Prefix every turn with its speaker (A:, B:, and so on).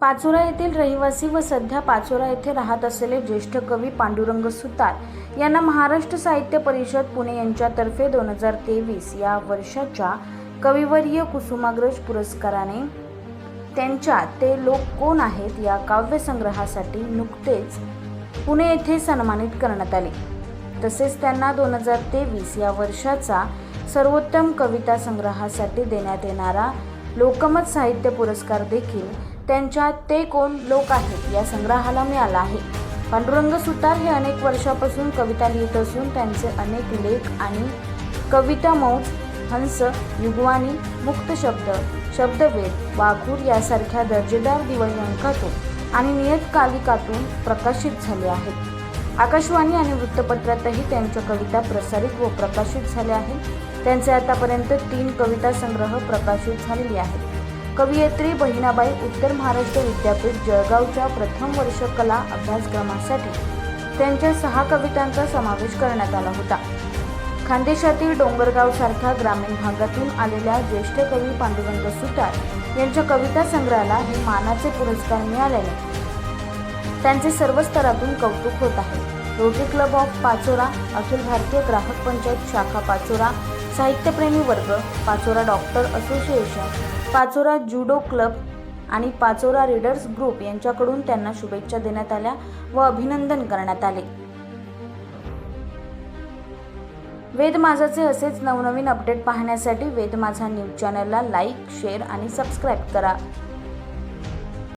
A: पाचोरा येथील रहिवासी व सध्या पाचोरा येथे राहत असलेले ज्येष्ठ कवी पांडुरंग सुतार यांना महाराष्ट्र साहित्य परिषद पुणे यांच्यातर्फे दोन हजार तेवीस या वर्षाच्या कविवर्य कुसुमाग्रज पुरस्काराने त्यांच्या ते लोक कोण आहेत या काव्यसंग्रहासाठी नुकतेच पुणे येथे सन्मानित करण्यात आले. तसेच त्यांना दोन हजार तेवीस या वर्षाचा सर्वोत्तम कविता संग्रहासाठी देण्यात येणारा लोकमत साहित्य पुरस्कार देखील त्यांच्या ते कोण लोक आहेत या संग्रहाला मिळाला आहे. पांडुरंग सुतार हे अनेक वर्षापासून कविता लिहित असून त्यांचे अनेक लेख आणि कविता मौज हंस युगवाणी मुक्त शब्द शब्दवेद वाघूर यासारख्या दर्जेदार दिवंकातून आणि नियतकालिकातून प्रकाशित झाले आहेत. आकाशवाणी आणि वृत्तपत्रातही त्यांच्या कविता प्रसारित व प्रकाशित झाल्या आहेत. त्यांचे आतापर्यंत तीन कविता संग्रह प्रकाशित झालेले आहेत. कवयित्री बहिणाबाई उत्तर महाराष्ट्र विद्यापीठ जळगावच्या प्रथम वर्ष कला अभ्यासक्रमासाठी त्यांच्या सहा कवितांचा समावेश करण्यात आला होता. खानदेशातील डोंगरगावसारख्या ग्रामीण भागातून आलेल्या ज्येष्ठ कवी पांडुरंग सुतार यांच्या कविता संग्रहाला हे मानाचे पुरस्कार मिळाल्याने त्यांचे सर्व स्तरातून कौतुक होत आहे. Rotary Club of Pachora Akhil Bharatiya Grahak Panchayat शाखा पाचोरा साहित्यप्रेमी वर्ग Pachora doctor association Pachora judo club आणि पाचोरा रीडर्स ग्रुप यांच्याकडून त्यांना शुभेच्छा देण्यात आल्या व अभिनंदन करण्यात आले. वेद माझाचे असेच नवनवीन अपडेट पाहण्यासाठी वेद माझा न्यूज चॅनलला लाईक शेअर आणि सबस्क्राईब करा.